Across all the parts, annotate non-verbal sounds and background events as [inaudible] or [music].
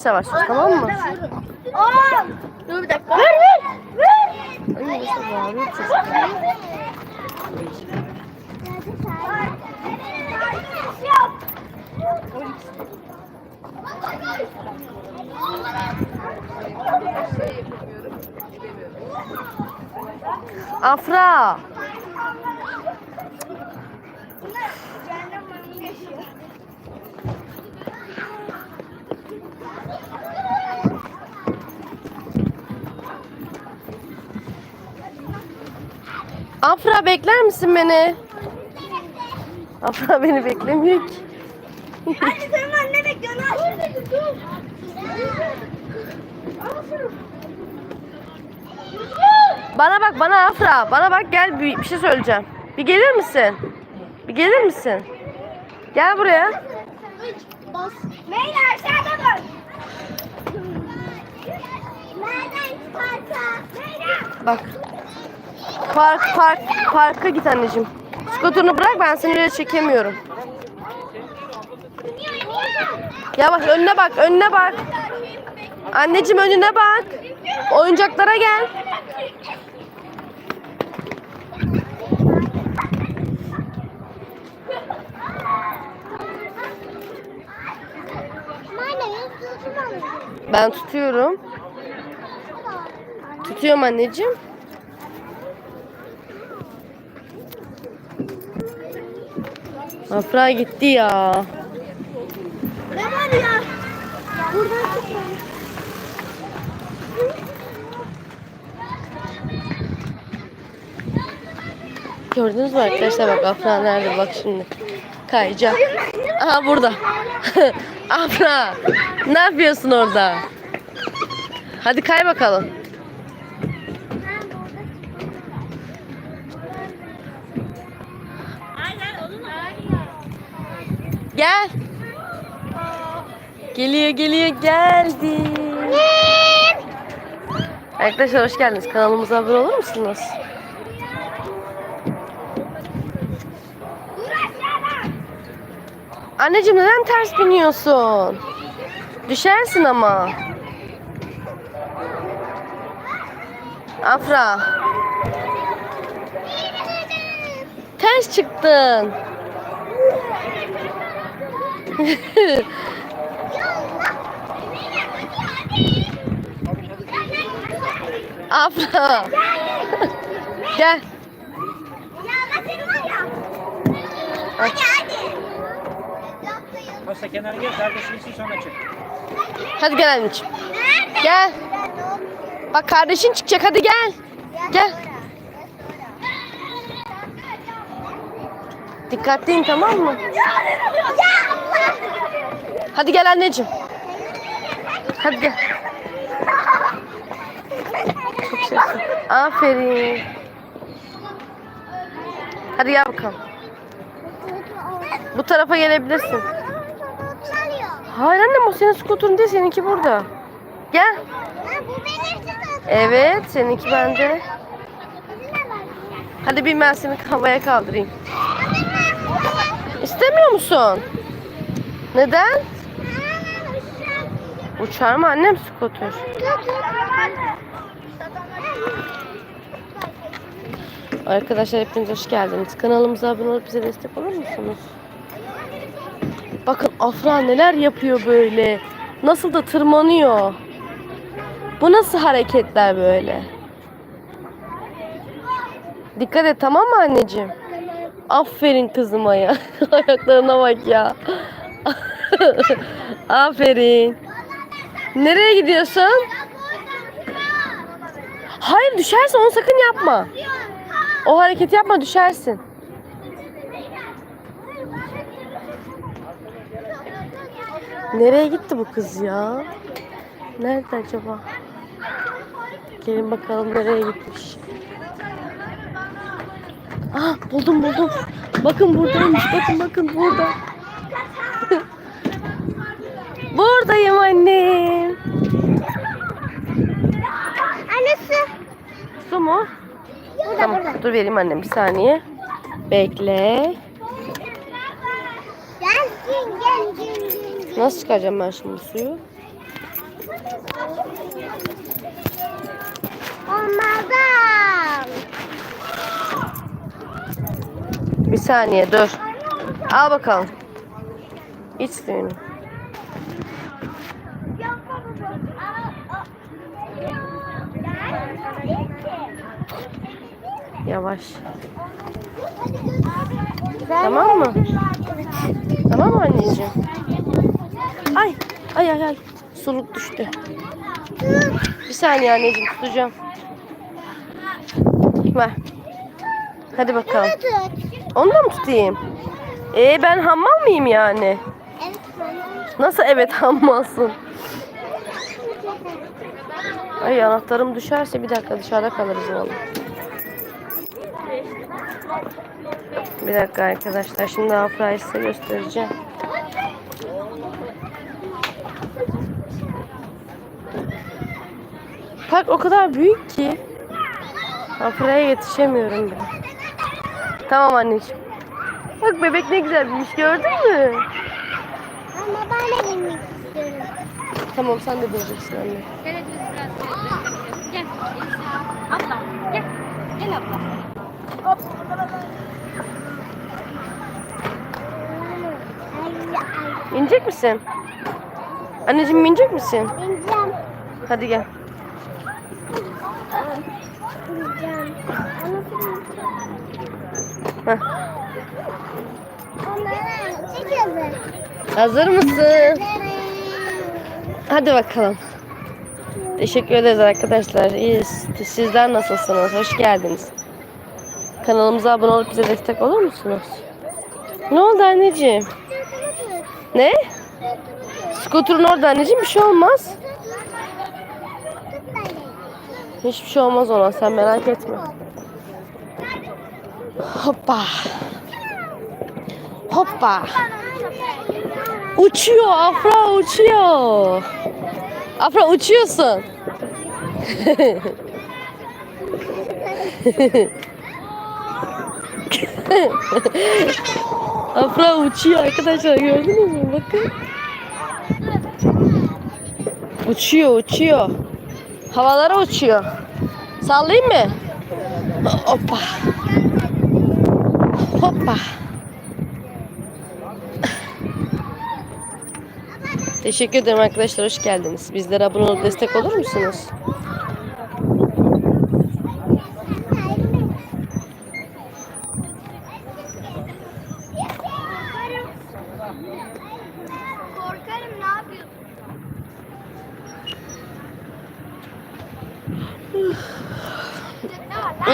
savaşacağız tamam mı? Aa! Dur bir dakika. Ver ver. Ver. Ay nasıl bağırıyor çocuk. Afra. Afra bekler misin beni? Afra beni beklemiyor ki. Anne senin anne bekliyor. Bana bak bana Afra. Bana bak gel bir, bir şey söyleyeceğim. Bir gelir misin? Bir gelir misin? Gel buraya. Meyla aşağıda dur. Bak. Park park parka git anneciğim. Skuterını bırak ben seni öyle çekemiyorum. Ya bak önüne bak önüne bak. Anneciğim önüne bak. Oyuncaklara gel. Ben tutuyorum. Tutuyorum anneciğim. Afra gitti ya. Ne var ya? Buradan çıkma. Gördünüz mü arkadaşlar bak Afra nerede bak şimdi. Kayacak. Aha burada. [laughs] Afra ne yapıyorsun orada? Hadi kay bakalım. Geliyor geliyor geldi. Arkadaşlar hoş geldiniz. Kanalımıza abone olur musunuz? Anneciğim neden ters biniyorsun? Düşersin ama. Afra. Ters çıktın. [laughs] Afra. Gel. Hadi hadi. Pasta kenara gel, kardeşin için sonra çık. Hadi gel anneciğim. Gel. Bak kardeşin çıkacak hadi gel. Gel. Dikkatli in tamam mı? Hadi gel anneciğim. Hadi gel. Aferin. Hadi gel bakalım. Bu tarafa gelebilirsin. Hayır annem o senin skuterun değil seninki burada. Gel. Evet seninki bende. Hadi bir ben seni havaya kaldırayım. İstemiyor musun? Neden? Uçar mı annem skuter? Arkadaşlar hepiniz hoş geldiniz. Kanalımıza abone olup bize destek olur musunuz? Bakın Afra neler yapıyor böyle. Nasıl da tırmanıyor. Bu nasıl hareketler böyle? Dikkat et tamam mı anneciğim? Aferin kızıma ya. [laughs] Ayaklarına bak ya. [laughs] Aferin. Nereye gidiyorsun? Hayır düşersin onu sakın yapma. O hareketi yapma düşersin. Nereye gitti bu kız ya? Nerede acaba? Gelin bakalım nereye gitmiş. Ah buldum buldum. Bakın buradaymış. Bakın bakın burada. [laughs] Buradayım annem. Su mu? Tamam dur vereyim annem bir saniye. Bekle. Nasıl çıkaracağım ben şimdi suyu? Olmadan. Bir saniye dur. Al bakalım. İç suyunu. Yavaş. Tamam mı? Tamam mı anneciğim? Ay, ay ay ay. Suluk düştü. Bir saniye anneciğim tutacağım. Ver. Hadi bakalım. Onu da mı tutayım? Ee ben hammal mıyım yani? Nasıl evet hammalsın? Ay anahtarım düşerse bir dakika dışarıda kalırız vallahi. Bir dakika arkadaşlar şimdi Afra'yı size göstereceğim. Park o kadar büyük ki Afra'ya yetişemiyorum bile. Tamam anneciğim. Bak bebek ne güzel büyümüş gördün mü? Ama ben de binmek istiyorum. Tamam sen de bileceksin anne. Biz biraz Gel. Abla gel. Gel abla. Binecek misin? Anneciğim binecek misin? Bineceğim. Hadi gel. Heh. Çekiyoruz. Hazır mısın? Hadi bakalım. Teşekkür ederiz arkadaşlar. İyiyiz. Sizler nasılsınız? Hoş geldiniz. Kanalımıza abone olup bize destek olur musunuz? Ne oldu anneciğim? Ne? Skuturun orada anneciğim bir şey olmaz. Hiçbir şey olmaz ona sen merak etme. Hoppa. Hoppa. Uçuyor Afra uçuyor. Afra uçuyorsun. [laughs] [laughs] Afra uçuyor arkadaşlar gördünüz mü? Bakın. Uçuyor uçuyor. Havalara uçuyor. Sallayayım mı? Hoppa. Hoppa. Teşekkür ederim arkadaşlar. Hoş geldiniz. Bizlere abone olup destek olur musunuz? Korkarım ne yapıyorsun?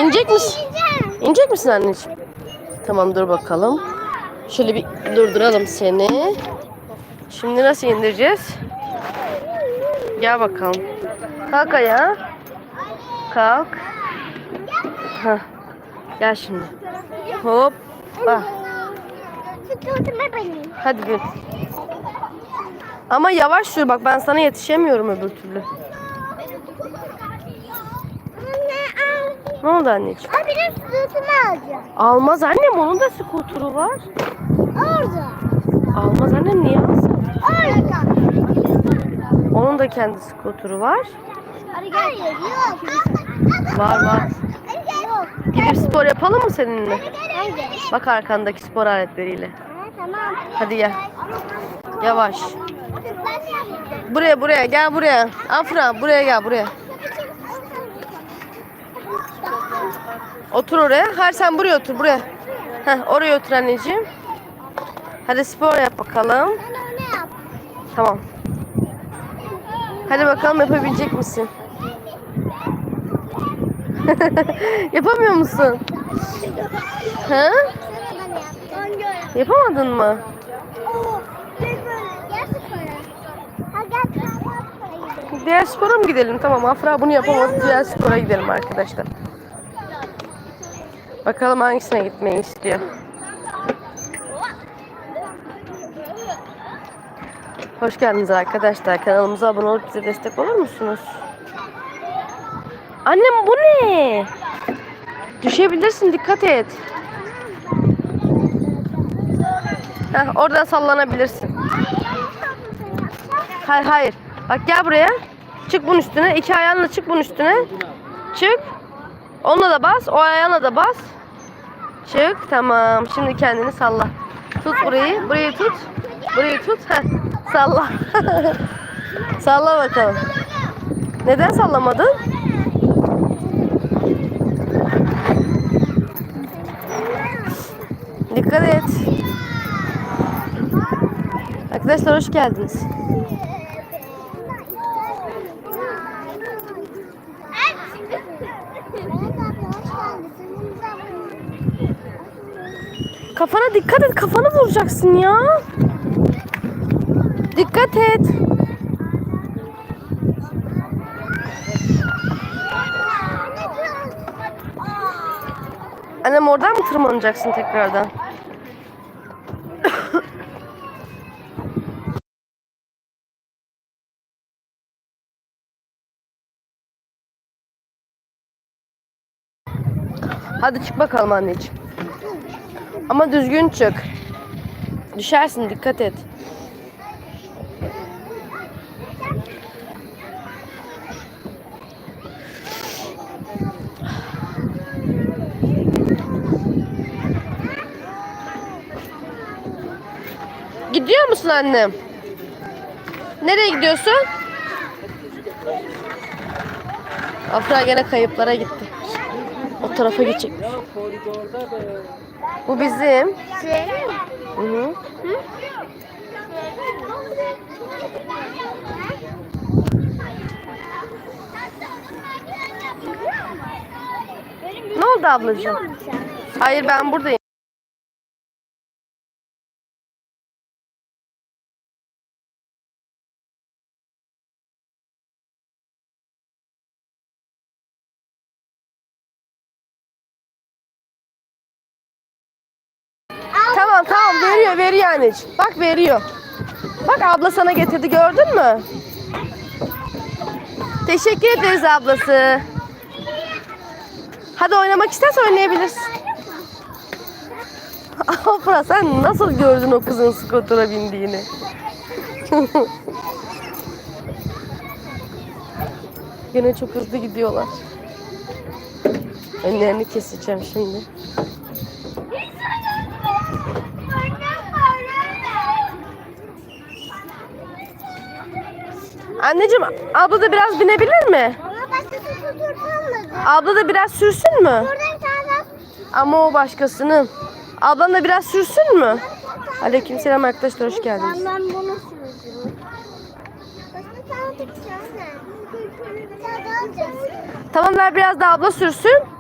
İnecek misin? İnecek misin anneciğim? Tamam dur bakalım. Şöyle bir durduralım seni. Şimdi nasıl indireceğiz? Gel bakalım. Kalk ayağa. Kalk. Hah. Gel şimdi. Hop. Ah. Benim. Hadi bin. Ama yavaş sür bak ben sana yetişemiyorum öbür türlü. Ne oldu anneciğim? Al benim sütümü alacağım. Almaz annem onun da skuturu var. Orada. Almaz annem niye alsın? Orada. Onun da kendi skuturu var. Hayır yok. Var var. Gidip spor yapalım mı seninle? Bak arkandaki spor aletleriyle. Tamam. Hadi gel. Yavaş. Buraya buraya gel buraya. Afra buraya gel buraya. Otur oraya. Hayır sen buraya otur buraya. Heh, oraya otur anneciğim. Hadi spor yap bakalım. Tamam. Hadi bakalım yapabilecek misin? [laughs] Yapamıyor musun? Ha? Yapamadın mı? Diğer spora mı gidelim? Tamam Afra bunu yapamadı. Diğer spora gidelim arkadaşlar. Bakalım hangisine gitmeyi istiyor. Hoş geldiniz arkadaşlar. Kanalımıza abone olup bize destek olur musunuz? Annem bu ne? Düşebilirsin dikkat et. Heh, oradan sallanabilirsin. Hayır hayır. Bak gel buraya. Çık bunun üstüne. İki ayağınla çık bunun üstüne. Çık. Onunla da bas. O ayağına da bas. Çık. Tamam. Şimdi kendini salla. Tut burayı. Burayı tut. Burayı tut. Heh. Salla. [laughs] salla bakalım. Neden sallamadın? Dikkat et. Arkadaşlar hoş geldiniz. Kafana dikkat et. Kafanı vuracaksın ya. Dikkat et. Annem oradan mı tırmanacaksın tekrardan? Hadi çık bakalım anneciğim. Ama düzgün çık. Düşersin dikkat et. Gidiyor musun annem? Nereye gidiyorsun? Afra gene kayıplara gitti. O tarafa gidecek. Bu bizim. Hı hı. Ne oldu ablacığım? Hayır ben buradayım. Veriyor anneciğim. Bak veriyor. Bak abla sana getirdi gördün mü? Teşekkür ederiz ablası. Hadi oynamak istersen oynayabilirsin. Afra sen nasıl gördün o kızın skutura bindiğini? [laughs] Yine çok hızlı gidiyorlar. Önlerini keseceğim şimdi. Anneciğim abla da biraz binebilir mi? Ama başkası tuturtanmadı. Abla da biraz sürsün mü? Burada bir tane daha Ama o başkasının. Ablan da biraz sürsün mü? Aleykümselam arkadaşlar hoş geldiniz. Ben, bunu alacağız. Tamam ver biraz da abla sürsün.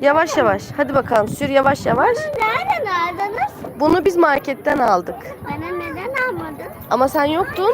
Yavaş yavaş. Hadi bakalım sür yavaş yavaş. Nereden aldınız? Bunu biz marketten aldık. Bana neden almadın? Ama sen yoktun.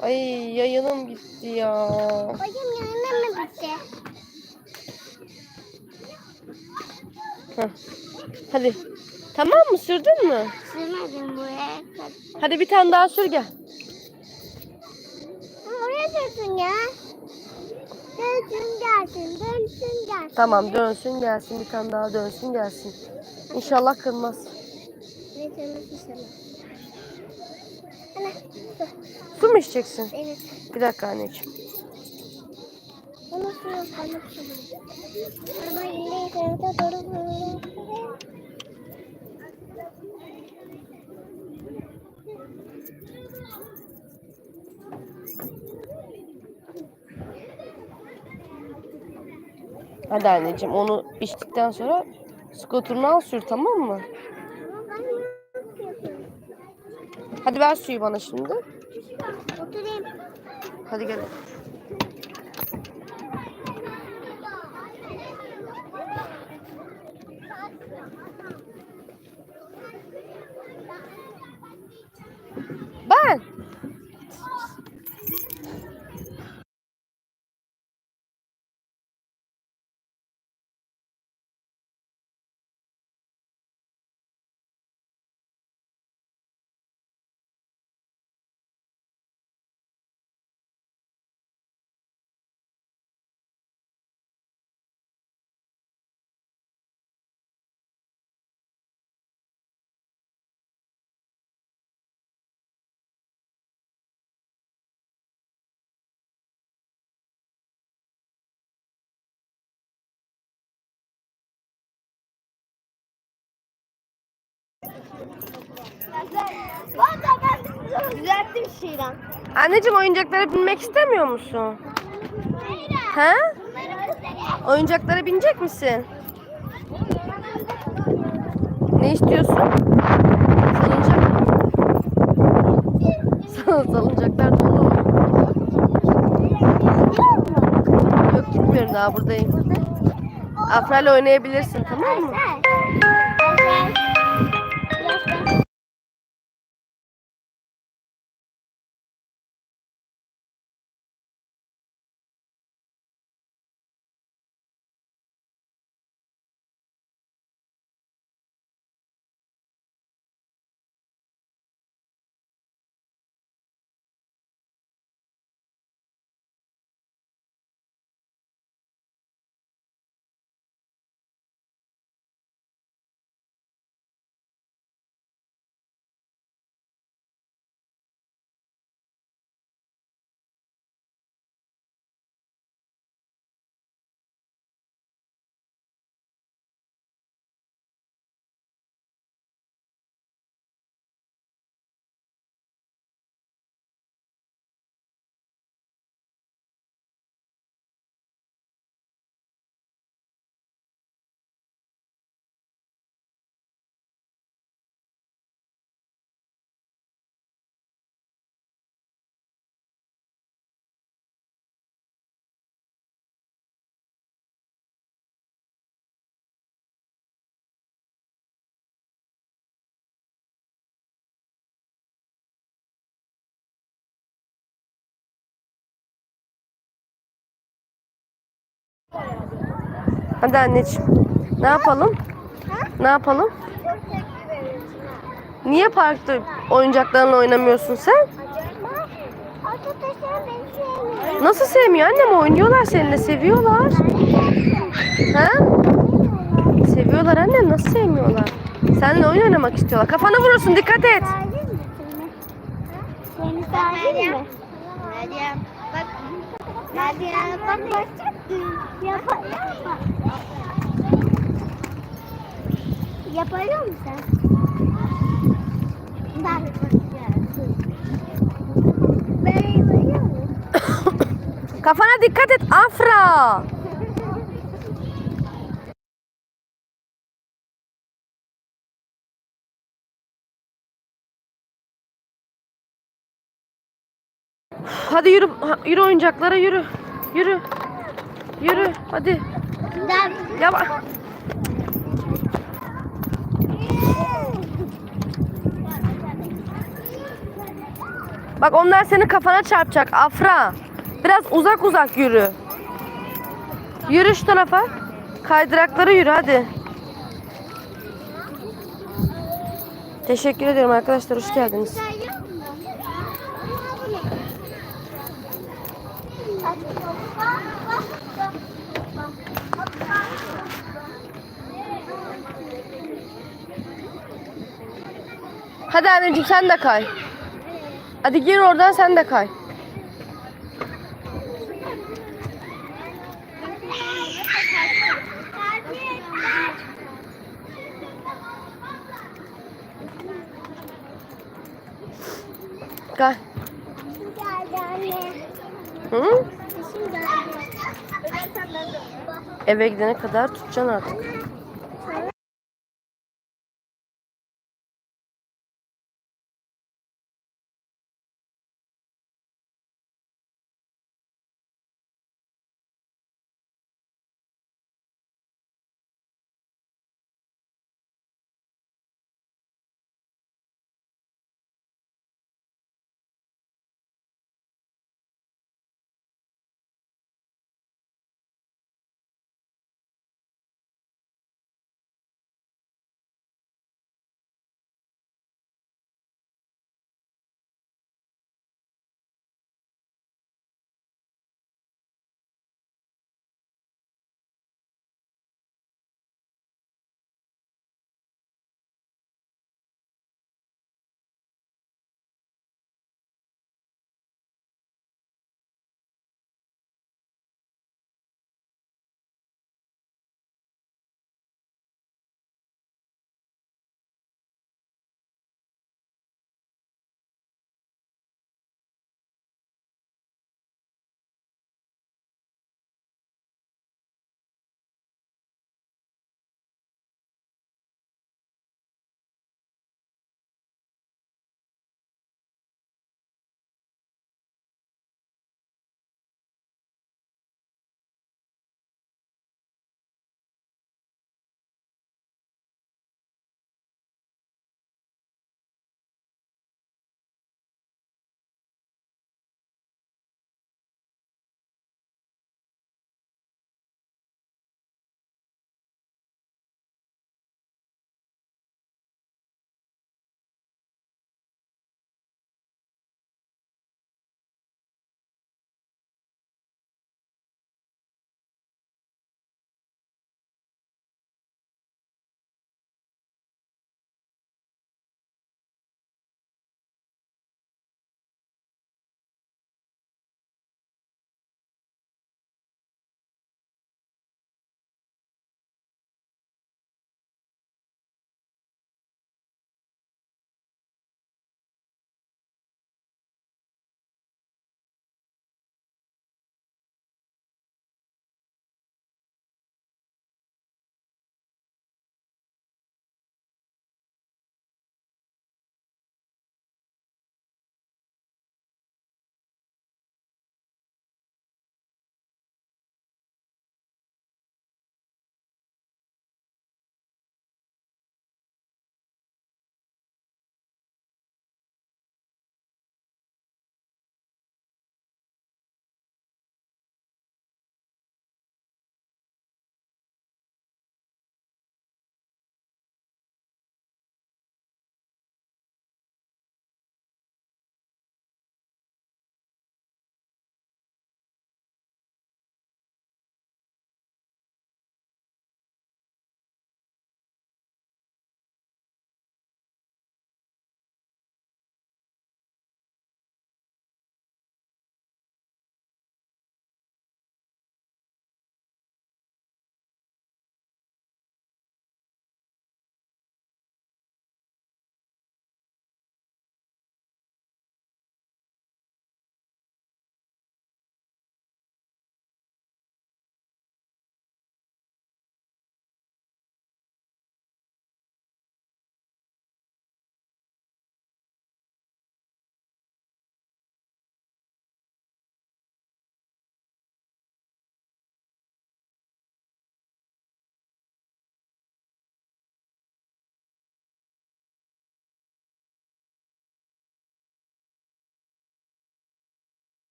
Ay yayınım gitti ya. Bacım yanına mı bitti? Heh. Hadi. Tamam mı sürdün mü? Sürmedim buraya. Hadi bir tane daha sür gel. Oraya sürsün ya. Dönsün gelsin, dönsün gelsin. Tamam dönsün gelsin bir tane daha dönsün gelsin. İnşallah kırmaz. Ana, su. Su mu içeceksin? Evet. Bir dakika anneciğim. Bana su yok, bana su yok. Ama yine yukarıda doğru Hadi anneciğim onu içtikten sonra skuterını al sür tamam mı? Hadi ver suyu bana şimdi. Oturayım. Hadi gel. Ben. Valla ben düzelttim şeyden. Anneciğim oyuncaklara binmek istemiyor musun? Ha? Oyuncaklara binecek misin? Ne istiyorsun? Salıncak mı? Sal- Salıncaklar dolu. Yok gitmiyorum daha buradayım. Afra'yla oynayabilirsin tamam mı? Hadi anneciğim. Ne yapalım? Ne yapalım? Niye parkta oyuncaklarınla oynamıyorsun sen? Nasıl sevmiyor annem? Oynuyorlar seninle. Seviyorlar. Ha? Seviyorlar annem. Nasıl sevmiyorlar? Seninle oyun oynamak istiyorlar. Kafana vurursun. Dikkat et. Mi? Meryem bak. Meryem bak Yapa, yapma. Yapıyor musun? Ben. [coughs] Kafana dikkat et Afra. Hadi yürü, yürü oyuncaklara yürü. Yürü. Yürü hadi. Ya bak. Bak onlar senin kafana çarpacak Afra. Biraz uzak uzak yürü. Yürü şu tarafa. Kaydırakları yürü hadi. Teşekkür ederim arkadaşlar. Hoş geldiniz. Hadi anneciğim sen de kay. Hadi gir oradan sen de kay. Kay. Hı? Eve gidene kadar tutacaksın artık.